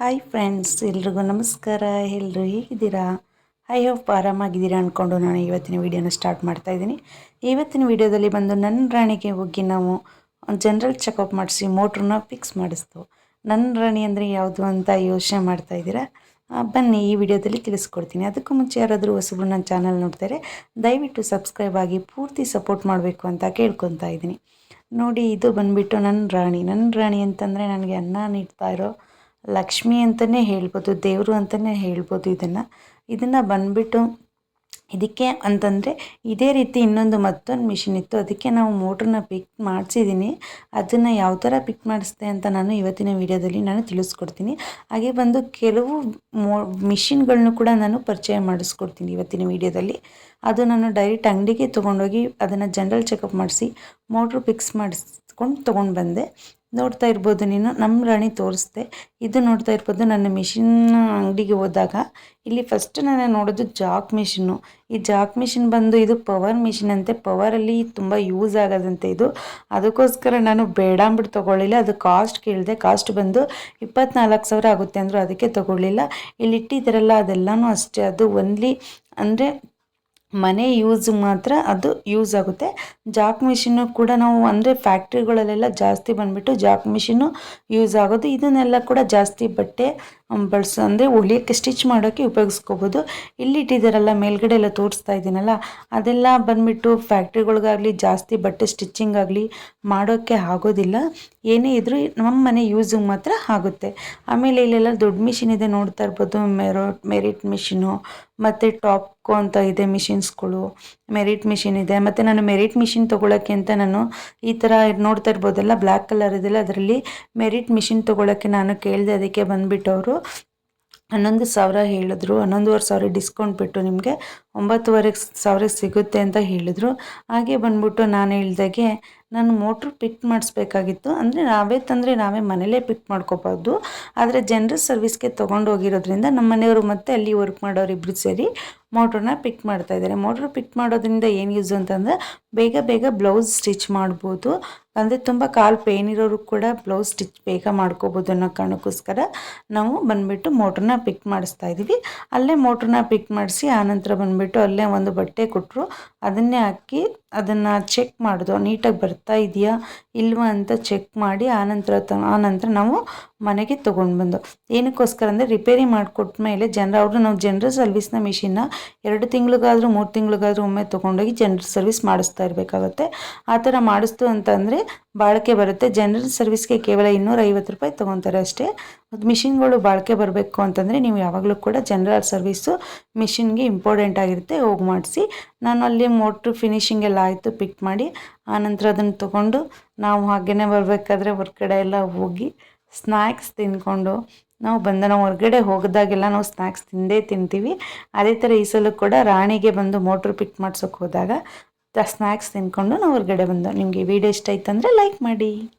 Hi friends ಎಲ್ರಿಗೂ ನಮಸ್ಕಾರ. ಎಲ್ಲರೂ ಹೇಗಿದ್ದೀರಾ? ಐ ಹೋಪ್ ಆರಾಮಾಗಿದ್ದೀರಾ ಅಂದ್ಕೊಂಡು ನಾನು ಇವತ್ತಿನ ವೀಡಿಯೋನ ಸ್ಟಾರ್ಟ್ ಮಾಡ್ತಾ ಇದ್ದೀನಿ. ಇವತ್ತಿನ ವೀಡಿಯೋದಲ್ಲಿ ಬಂದು ನನ್ನ ರಾಣಿಗೆ ಹೋಗಿ ನಾವು ಜನರಲ್ ಚೆಕಪ್ ಮಾಡಿಸಿ ಮೋಟ್ರನ್ನ ಫಿಕ್ಸ್ ಮಾಡಿಸ್ತು ನನ್ನ ರಾಣಿ ಅಂದರೆ ಯಾವುದು ಅಂತ ಯೋಚನೆ ಮಾಡ್ತಾ ಇದ್ದೀರಾ? ಬನ್ನಿ ಈ ವಿಡಿಯೋದಲ್ಲಿ ತಿಳಿಸ್ಕೊಡ್ತೀನಿ. ಅದಕ್ಕೂ ಮುಂಚೆ ಯಾರಾದರೂ ಹೊಸಬ್ರು ನನ್ನ ಚಾನಲ್ ನೋಡ್ತಾರೆ, ದಯವಿಟ್ಟು ಸಬ್ಸ್ಕ್ರೈಬ್ ಆಗಿ ಪೂರ್ತಿ ಸಪೋರ್ಟ್ ಮಾಡಬೇಕು ಅಂತ ಕೇಳ್ಕೊತಾ ಇದ್ದೀನಿ. ನೋಡಿ, ಇದು ಬಂದ್ಬಿಟ್ಟು ನನ್ನ ರಾಣಿ. ನನ್ನ ರಾಣಿ ಅಂತಂದರೆ ನನಗೆ ಅನ್ನ ನೀಡ್ತಾ ಇರೋ ಲಕ್ಷ್ಮಿ ಅಂತಲೇ ಹೇಳ್ಬೋದು, ದೇವರು ಅಂತಲೇ ಹೇಳ್ಬೋದು ಇದನ್ನು. ಇದನ್ನು ಬಂದುಬಿಟ್ಟು ಇದಕ್ಕೆ ಅಂತಂದರೆ ಇದೇ ರೀತಿ ಇನ್ನೊಂದು ಮತ್ತೊಂದು ಮಿಷಿನ್ ಇತ್ತು. ಅದಕ್ಕೆ ನಾವು ಮೋಟ್ರನ್ನ ಪಿಕ್ ಮಾಡಿಸಿದ್ದೀನಿ ಅದನ್ನು ಯಾವ ಥರ ಪಿಕ್ ಮಾಡಿಸ್ದೆ ಅಂತ ನಾನು ಇವತ್ತಿನ ವಿಡಿಯೋದಲ್ಲಿ ನಾನು ತಿಳಿಸ್ಕೊಡ್ತೀನಿ. ಹಾಗೆ ಬಂದು ಕೆಲವು ಮೋ ಮಿಷಿನ್ಗಳನ್ನು ಕೂಡ ನಾನು ಪರಿಚಯ ಮಾಡಿಸ್ಕೊಡ್ತೀನಿ ಇವತ್ತಿನ ವಿಡಿಯೋದಲ್ಲಿ. ಅದು ನಾನು ಡೈರೆಕ್ಟ್ ಅಂಗಡಿಗೆ ತೊಗೊಂಡೋಗಿ ಅದನ್ನು ಜನರಲ್ ಚೆಕಪ್ ಮಾಡಿಸಿ ಮೋಟ್ರ್ ಫಿಕ್ಸ್ ಮಾಡಿಸ್ಕೊಂಡು ತೊಗೊಂಡು ಬಂದೆ. ನೋಡ್ತಾ ಇರ್ಬೋದು ನೀನು ನಮ್ಮ ರಾಣಿ ತೋರಿಸ್ದೆ. ಇದು ನೋಡ್ತಾ ಇರ್ಬೋದು ನನ್ನ ಮಿಷಿನ್ ಅಂಗಡಿಗೆ ಹೋದಾಗ. ಇಲ್ಲಿ ಫಸ್ಟ್ ನಾನು ನೋಡೋದು ಜಾಕ್ ಮಿಷಿನ್ನು. ಈ ಜಾಕ್ ಮಿಷಿನ್ ಬಂದು ಇದು ಪವರ್ ಮಿಷಿನ್ ಅಂತೆ. ಪವರಲ್ಲಿ ತುಂಬ ಯೂಸ್ ಆಗೋದಂತೆ ಇದು. ಅದಕ್ಕೋಸ್ಕರ ನಾನು ಬೇಡ ಅಂದ್ಬಿಟ್ಟು ತೊಗೊಳ್ಳಿಲ್ಲ. ಅದು ಕಾಸ್ಟ್ ಕೇಳಿದೆ. ಕಾಸ್ಟ್ ಬಂದು ಇಪ್ಪತ್ನಾಲ್ಕು ಸಾವಿರ ಆಗುತ್ತೆ ಅಂದರು ಅದಕ್ಕೆ ತೊಗೊಳ್ಳಿಲ್ಲ. ಇಲ್ಲಿ ಇಟ್ಟಿದ್ದಾರಲ್ಲ ಅದೆಲ್ಲನೂ ಅಷ್ಟೇ. ಅದು ಒನ್ಲಿ ಅಂದರೆ ಮನೆ ಯೂಸ್ ಮಾತ್ರ ಅದು ಯೂಸ್ ಆಗುತ್ತೆ. ಜಾಕ್ ಮಿಷಿನ್ನು ಕೂಡ ನಾವು ಅಂದರೆ ಫ್ಯಾಕ್ಟ್ರಿಗಳಲ್ಲೆಲ್ಲ ಜಾಸ್ತಿ ಬಂದುಬಿಟ್ಟು ಜಾಕ್ ಮಿಷಿನ್ನು ಯೂಸ್ ಆಗೋದು. ಇದನ್ನೆಲ್ಲ ಕೂಡ ಜಾಸ್ತಿ ಬಟ್ಟೆ ಬಳಸೋ. ಅಂದರೆ ಹೊಲಿಯೋಕ್ಕೆ ಸ್ಟಿಚ್ ಮಾಡೋಕ್ಕೆ ಉಪಯೋಗಿಸ್ಕೋಬೋದು. ಇಲ್ಲಿ ಇಟ್ಟಿದ್ದಾರಲ್ಲ ಮೇಲ್ಗಡೆ ಎಲ್ಲ ತೋರಿಸ್ತಾ ಇದ್ದೀನಲ್ಲ ಅದೆಲ್ಲ ಬಂದುಬಿಟ್ಟು ಫ್ಯಾಕ್ಟ್ರಿಗಳಿಗಾಗಲಿ ಜಾಸ್ತಿ ಬಟ್ಟೆ ಸ್ಟಿಚ್ಚಿಂಗ್ ಆಗಲಿ ಮಾಡೋಕ್ಕೆ ಆಗೋದಿಲ್ಲ. ಏನೇ ಇದ್ದರೂ ನಮ್ಮ ಮನೆ ಯೂಸಿಗೆ ಮಾತ್ರ ಆಗುತ್ತೆ. ಆಮೇಲೆ ಇಲ್ಲೆಲ್ಲ ದೊಡ್ಡ ಮಿಷಿನ್ ಇದೆ, ನೋಡ್ತಾ ಇರ್ಬೋದು. ಮೆರೋ ಮೆರಿಟ್ ಮಿಷಿನು ಮತ್ತು ಟಾಪ್ಕೋ ಅಂತ ಇದೆ ಮಿಷಿನ್ಸ್ಗಳು ಮೆರಿಟ್ ಮಿಷಿನ್ ಇದೆ. ಮತ್ತು ನಾನು ಮೆರಿಟ್ ಮಿಷಿನ್ ತೊಗೊಳಕ್ಕೆ ಅಂತ ನಾನು ಈ ಥರ ನೋಡ್ತಾ ಇರ್ಬೋದಲ್ಲ ಬ್ಲ್ಯಾಕ್ ಕಲರ್ ಇದೆಲ್ಲ ಅದರಲ್ಲಿ ಮೆರಿಟ್ ಮಿಷಿನ್ ತೊಗೊಳಕ್ಕೆ ನಾನು ಕೇಳಿದೆ, ಅದಕ್ಕೆ ಬಂದುಬಿಟ್ಟು ಅವರು ಹನ್ನೊಂದು ಸಾವಿರ ಹೇಳಿದ್ರು. ಹನ್ನೊಂದುವರೆ ಸಾವಿರ ಡಿಸ್ಕೌಂಟ್ ಬಿಟ್ಟು ನಿಮಗೆ ಒಂಬತ್ತುವರೆ ಸಾವಿರ ಸಿಗುತ್ತೆ ಅಂತ ಹೇಳಿದರು. ಹಾಗೆ ಬಂದ್ಬಿಟ್ಟು ನಾನು ಹೇಳ್ದಾಗೆ ನಾನು ಮೋಟ್ರ್ ಪಿಕ್ ಮಾಡಿಸ್ಬೇಕಾಗಿತ್ತು. ಅಂದರೆ ನಾವೇ ತಂದರೆ ನಾವೇ ಮನೇಲೇ ಪಿಕ್ ಮಾಡ್ಕೋಬಾರ್ದು ಆದರೆ ಜನರಲ್ ಸರ್ವಿಸ್ಗೆ ತೊಗೊಂಡು ಹೋಗಿರೋದ್ರಿಂದ ನಮ್ಮ ಮನೆಯವರು ಮತ್ತೆ ಅಲ್ಲಿ ವರ್ಕ್ ಮಾಡೋರು ಇಬ್ಬರು ಸೇರಿ ಮೋಟ್ರನ್ನ ಪಿಕ್ ಮಾಡ್ತಾ ಇದ್ದಾರೆ. ಮೋಟ್ರ್ ಪಿಕ್ ಮಾಡೋದ್ರಿಂದ ಏನು ಯೂಸ್ ಅಂತಂದರೆ ಬೇಗ ಬೇಗ ಬ್ಲೌಸ್ ಸ್ಟಿಚ್ ಮಾಡ್ಬೋದು. ಅಂದರೆ ತುಂಬ ಕಾಲು ಪೇನ್ ಇರೋರು ಕೂಡ ಬ್ಲೌಸ್ ಸ್ಟಿಚ್ ಬೇಗ ಮಾಡ್ಕೋಬೋದು ಅನ್ನೋ ಕಾರಣಕ್ಕೋಸ್ಕರ ನಾವು ಬಂದುಬಿಟ್ಟು ಮೋಟ್ರನ್ನ ಪಿಕ್ ಮಾಡಿಸ್ತಾ ಇದ್ದೀವಿ ಅಲ್ಲೇ ಮೋಟ್ರನ್ನ ಪಿಕ್ ಮಾಡಿಸಿ ಆನಂತರ ಬಂದುಬಿಟ್ಟು ಅಲ್ಲೇ ಒಂದು ಬಟ್ಟೆ ಕೊಟ್ಟರು ಅದನ್ನೇ ಹಾಕಿ ಅದನ್ನು ಚೆಕ್ ಮಾಡೋದು ನೀಟಾಗಿ ಬರ್ತಾ ಇದೆಯಾ ಇಲ್ವಾ ಅಂತ ಚೆಕ್ ಮಾಡಿ ಆನಂತರ ತ, ಆನಂತರ ನಾವು ಮನೆಗೆ ತೊಗೊಂಡು ಬಂದು. ಏನಕ್ಕೋಸ್ಕರ ಅಂದರೆ ರಿಪೇರಿ ಮಾಡಿಕೊಟ್ಟ ಮೇಲೆ ಜನರ, ಅವರು ನಾವು ಜನರಲ್ ಸರ್ವಿಸ್ನ ಮಿಷಿನ್ನ ಎರಡು ತಿಂಗಳಿಗಾದರೂ ಮೂರು ತಿಂಗಳಿಗಾದರೂ ಒಮ್ಮೆ ತೊಗೊಂಡೋಗಿ ಜನರಲ್ ಸರ್ವಿಸ್ ಮಾಡಿಸ್ತಾ ಇರಬೇಕಾಗುತ್ತೆ. ಆ ಥರ ಮಾಡಿಸ್ತು ಅಂತಂದರೆ ಬಾಳಿಕೆ ಬರುತ್ತೆ. ಜನರಲ್ ಸರ್ವಿಸ್ಗೆ ಕೇವಲ ಇನ್ನೂರ ಐವತ್ತು ರೂಪಾಯಿ ತೊಗೊತಾರೆ ಅಷ್ಟೇ. ಮಿಷಿನ್ಗಳು ಬಾಳಿಕೆ ಬರಬೇಕು ಅಂತಂದರೆ ನೀವು ಯಾವಾಗಲೂ ಕೂಡ ಜನರಲ್ ಸರ್ವಿಸು ಮಿಷಿನ್ಗೆ ಇಂಪಾರ್ಟೆಂಟ್ ಆಗಿರುತ್ತೆ. ಹೋಗಿ ಮಾಡಿಸಿ. ನಾನು ಅಲ್ಲಿ ಮೋಟ್ರ್ ಫಿನಿಷಿಂಗ್ ಎಲ್ಲ ಆಯಿತು ಪಿಕ್ ಮಾಡಿ. ಆನಂತರ ಅದನ್ನು ತೊಗೊಂಡು ನಾವು ಹಾಗೇ ಬರಬೇಕಾದ್ರೆ ಹೊರ್ಗಡೆ ಎಲ್ಲ ಹೋಗಿ ಸ್ನ್ಯಾಕ್ಸ್ ತಿಂದ್ಕೊಂಡು ನಾವು ಬಂದ ನಾವು ಹೊರಗಡೆ ಹೋಗಿದಾಗೆಲ್ಲ ನಾವು ಸ್ನ್ಯಾಕ್ಸ್ ತಿಂದೇ ತಿಂತೀವಿ. ಅದೇ ಥರ ಈ ಸಲ ಕೂಡ ರಾಣಿಗೆ ಬಂದು ಮೋಟ್ರ್ ಪಿಕ್ ಮಾಡ್ಸೋಕೆ ಹೋದಾಗ ಸ್ನ್ಯಾಕ್ಸ್ ತಿನ್ಕೊಂಡು ನಾವು ಹೊರಗಡೆ ಬಂದು ನಿಮಗೆ ವಿಡಿಯೋ ಇಷ್ಟ ಆಯ್ತು ಅಂದರೆ ಲೈಕ್ ಮಾಡಿ.